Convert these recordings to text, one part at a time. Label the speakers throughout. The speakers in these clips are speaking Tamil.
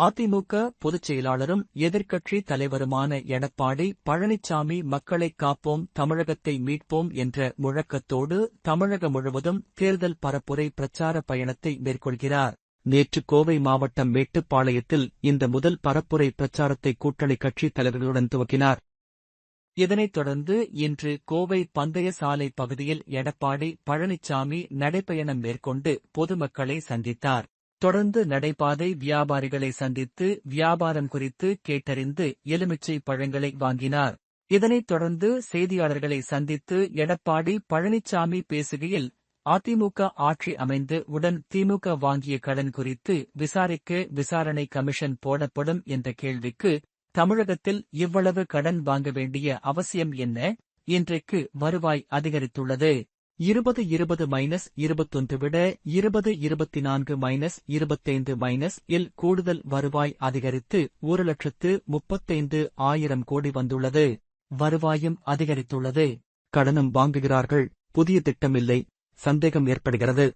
Speaker 1: அதிமுக பொதுச் செயலாளரும் எதிர்க்கட்சி தலைவருமான எடப்பாடி பழனிசாமி மக்களை காப்போம் தமிழகத்தை மீட்போம் என்ற முழக்கத்தோடு தமிழகம் முழுவதும் தேர்தல் பரப்புரை பிரச்சார பயணத்தை மேற்கொள்கிறார். நேற்று கோவை மாவட்டம் மேட்டுப்பாளையத்தில் இந்த முதல் பரப்புரை பிரச்சாரத்தை கூட்டணி கட்சித் தலைவர்களுடன் துவக்கினார். இதனைத் தொடர்ந்து இன்று கோவை பந்தய சாலை பகுதியில் எடப்பாடி பழனிசாமி நடைப்பயணம் மேற்கொண்டு பொதுமக்களை சந்தித்தார். தொடர்ந்து நடைபாதை வியாபாரிகளை சந்தித்து வியாபாரம் குறித்து கேட்டறிந்து எலுமிச்சை பழங்களை வாங்கினார். இதனைத் தொடர்ந்து செய்தியாளர்களை சந்தித்து எடப்பாடி பழனிசாமி பேசுகையில் அதிமுக ஆட்சி அமைந்து உடன் திமுக வாங்கிய கடன் குறித்து விசாரிக்க விசாரணை கமிஷன் போடப்படும் என்ற கேள்விக்கு தமிழகத்தில் இவ்வளவு கடன் வாங்க வேண்டிய அவசியம் என்ன? இன்றைக்கு வருவாய் அதிகரித்துள்ளது. இருபது இருபது மைனஸ் இருபத்தொன்று விட இருபது இருபத்தி நான்கு மைனஸ் இருபத்தைந்து மைனஸ் இல் கூடுதல் வருவாய் அதிகரித்து ஒரு லட்சத்து முப்பத்தைந்து ஆயிரம் கோடி வந்துள்ளது. வருவாயும் அதிகரித்துள்ளது. கடனும் வாங்குகிறார்கள். புதிய திட்டமில்லை. சந்தேகம் ஏற்படுகிறது.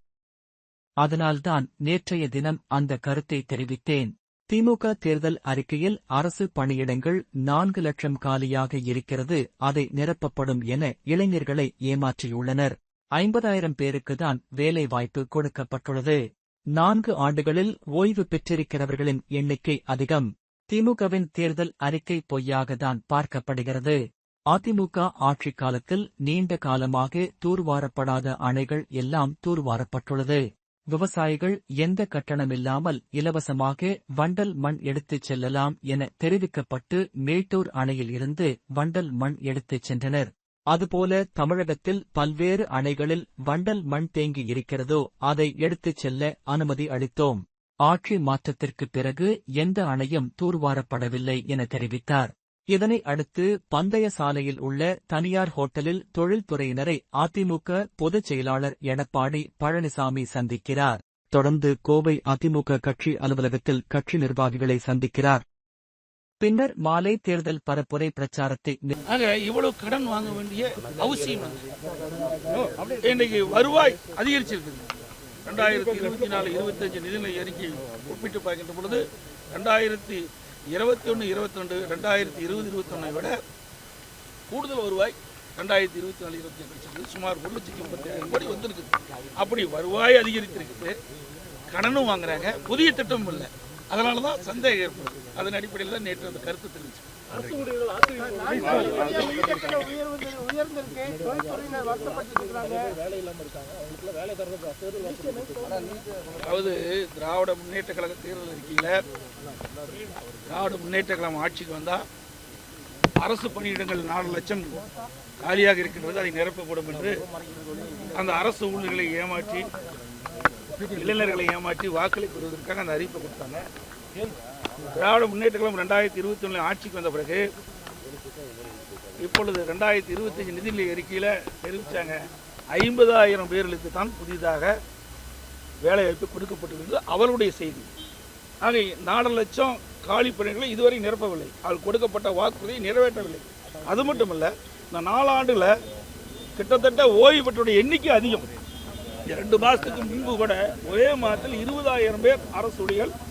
Speaker 1: அதனால்தான் நேற்றைய தினம் அந்த கருத்தை தெரிவித்தேன். திமுக தேர்தல் அறிக்கையில் அரசு பணியிடங்கள் நான்கு லட்சம் காலியாக இருக்கிறது. அதை நிரப்பப்படும் என இளைஞர்களை ஏமாற்றியுள்ளனர். ஐம்பதாயிரம் பேருக்குதான் வேலை வாய்ப்பு கொடுக்கப்பட்டுள்ளது. நான்கு ஆண்டுகளில் ஓய்வு பெற்றிருக்கிறவர்களின் எண்ணிக்கை அதிகம். திமுகவின் தேர்தல் அறிக்கை பொய்யாகத்தான் பார்க்கப்படுகிறது. அதிமுக ஆட்சிக் காலத்தில் நீண்ட காலமாக தூர்வாரப்படாத அணைகள் எல்லாம் தூர்வாரப்பட்டுள்ளது. விவசாயிகள் எந்த கட்டணமில்லாமல் இலவசமாக வண்டல் மண் எடுத்துச் செல்லலாம் என தெரிவிக்கப்பட்டு மேட்டூர் அணையில் இருந்து வண்டல் மண் எடுத்துச் சென்றனர். அதுபோல தமிழகத்தில் பல்வேறு அணைகளில் வண்டல் மண் தேங்கி இருக்கிறதோ அதை எடுத்துச் செல்ல அனுமதி அளித்தோம். ஆட்சி மாற்றத்திற்குப் பிறகு எந்த அணையும் தூர்வாரப்படவில்லை என தெரிவித்தார். இதனை அடுத்து பந்தய சாலையில் உள்ள தனியார் ஹோட்டலில் தொழில்துறையினரை அதிமுக பொதுச் செயலாளர் எடப்பாடி பழனிசாமி சந்திக்கிறார். தொடர்ந்து கோவை அதிமுக கட்சி அலுவலகத்தில் கட்சி நிர்வாகிகளை சந்திக்கிறார். பின்னர் மாலை தேர்தல் பரப்புரை பிரச்சாரத்தை
Speaker 2: இவ்வளவு கடன் வாங்க வேண்டிய அவசியம் இன்னைக்கு வருவாய் அதிகரிச்சிருக்குது. ரெண்டாயிரத்தி இருபத்தி நாலு இருபத்தஞ்சு நிதிநிலை அறிக்கை ஒப்பிட்டு பார்க்கின்ற பொழுது ரெண்டாயிரத்தி இருபத்தி ஒன்று இருபத்தி ரெண்டு ரெண்டாயிரத்தி இருபது இருபத்தி இருபத்தொன்னை விட கூடுதல் வருவாய் ரெண்டாயிரத்தி இருபத்தி நாலு இருபத்தி அஞ்சு சுமார் ஒரு லட்சத்தி முப்பத்தி ஏழு கோடி வந்திருக்குது. அப்படி வருவாய் அதிகரித்திருக்குது. கடனும் வாங்குறாங்க. புதிய திட்டமும் இல்லை. அதனால தான் சந்தேகம் ஏற்படுது. அதன் அடிப்படையில் தான் நேற்று அந்த கருத்து தெரிஞ்சு அதாவது திராவிட முன்னேற்ற கழக தேர்தல் அறிக்கையில் திராவிட முன்னேற்ற கழகம் ஆட்சிக்கு வந்தால் அரசு பணியிடங்கள் நாலு லட்சம் காலியாக இருக்கின்றது அதை நிரப்பப்படும் என்று அந்த அரசு ஊழியர்களை ஏமாற்றி இளைஞர்களை ஏமாற்றி வாக்களி பெறுவதற்காக அந்த அறிவிப்பை கொடுத்தாங்க. திராவிட முன்னேற்ற கழகம் ரெண்டாயிரத்தி இருபத்தி ஒன்றில் ஆட்சிக்கு வந்த பிறகு இப்பொழுது ரெண்டாயிரத்தி இருபத்தஞ்சு நிதிநிலை அறிக்கையில் தெரிவித்தாங்க ஐம்பதாயிரம் பேர்களுக்கு தான் புதிதாக வேலைவாய்ப்பு கொடுக்கப்பட்டிருந்தது. அவருடைய செய்தி. ஆக நாலு லட்சம் காலி பணிகளை இதுவரை நிரப்பவில்லை. அவள் கொடுக்கப்பட்ட வாக்குறுதியை நிறைவேற்றவில்லை. அது மட்டும் இல்லை இந்த நாலாண்டுல கிட்டத்தட்ட ஓய்வு பெற்றோருடைய எண்ணிக்கை அதிகம். இரண்டு மாதத்துக்கு முன்பு கூட ஒரே மாதத்தில் இருபதாயிரம் பேர் அரசு ஊழியர்கள்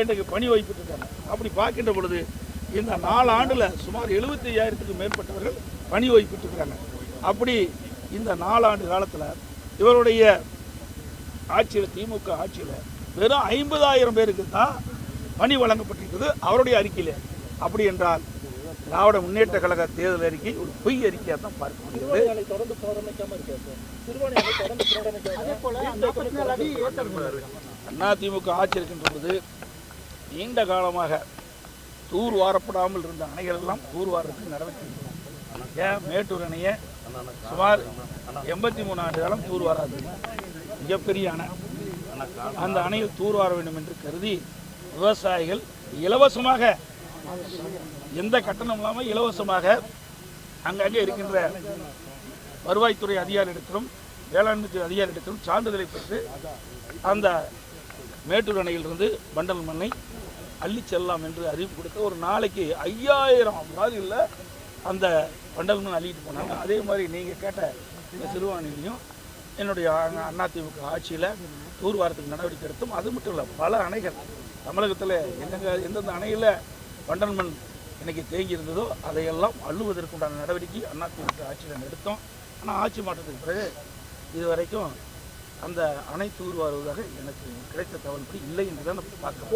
Speaker 2: இன்றைக்கு பணி வைப்பிட்டிருக்காங்க அப்படி பார்க்கின்ற பொழுது இந்த நாலு ஆண்டில் சுமார் எழுபத்தி ஐயாயிரத்துக்கு மேற்பட்டவர்கள் பணி வைப்பிட்டிருக்கிறாங்க அப்படி இந்த நாலாண்டு காலத்தில் இவருடைய ஆட்சியில் திமுக ஆட்சியில் வெறும் ஐம்பதாயிரம் பேருக்கு தான் பணி வழங்கப்பட்டிருக்கிறது அவருடைய அறிக்கையில். அப்படி என்றால் திராவிட முன்னேற்ற கழக தேர்தல் அறிக்கை ஒரு பொய் அறிக்கையாக தான் பார்க்க முடிகிறது அதிமுக ஆட்சி இருக்கின்ற பொழுது நீண்ட காலமாக தூர் வாரப்படாமல் இருந்த அணைகள் எல்லாம் தூர் வாரத்துக்கு நடவடிக்கை. ஏன்? மேட்டூர் அணையை சுமார் எண்பத்தி மூணு ஆண்டு காலம் தூர் வாராது. மிகப்பெரிய அணை. அந்த அணையில் தூர் வார வேண்டும் என்று கருதி விவசாயிகள் இலவசமாக எந்த கட்டணம் இல்லாமல் இலவசமாக அங்கங்கே இருக்கின்ற வருவாய்த்துறை அதிகாரியிடத்திலும் வேளாண்மைத்துறை அதிகாரியிடத்திலும் சான்றிதழை பெற்று அந்த மேட்டூர் அணையிலிருந்து பண்டல் மண்ணை அள்ளி செல்லலாம் என்று அறிவிப்பு கொடுத்து ஒரு நாளைக்கு ஐயாயிரம் லாரியில் அந்த பண்டல் மண் அள்ளிட்டு போனாங்க. அதே மாதிரி நீங்கள் கேட்ட இந்த சிறுவாணிலையும் என்னுடைய அண்ணா அதிமுக ஆட்சியில் தூர்வாரத்துக்கு நடவடிக்கை எடுத்தோம் அது மட்டும் இல்லை பல அணைகள் தமிழகத்தில் எந்தெங்க எந்தெந்த அணையில் வண்டல் மண் இன்னைக்கு தேங்கி இருந்ததோ அதையெல்லாம் அள்ளுவதற்குண்டான நடவடிக்கை அதிமுக ஆட்சியில் எடுத்தோம். ஆனால் ஆட்சி மாற்றத்துக்கு பிறகு இது வரைக்கும் அந்த அணை தூர்வாருவதாக எனக்கு கிடைத்த தகவல்படி இல்லை என்று தான் பார்க்க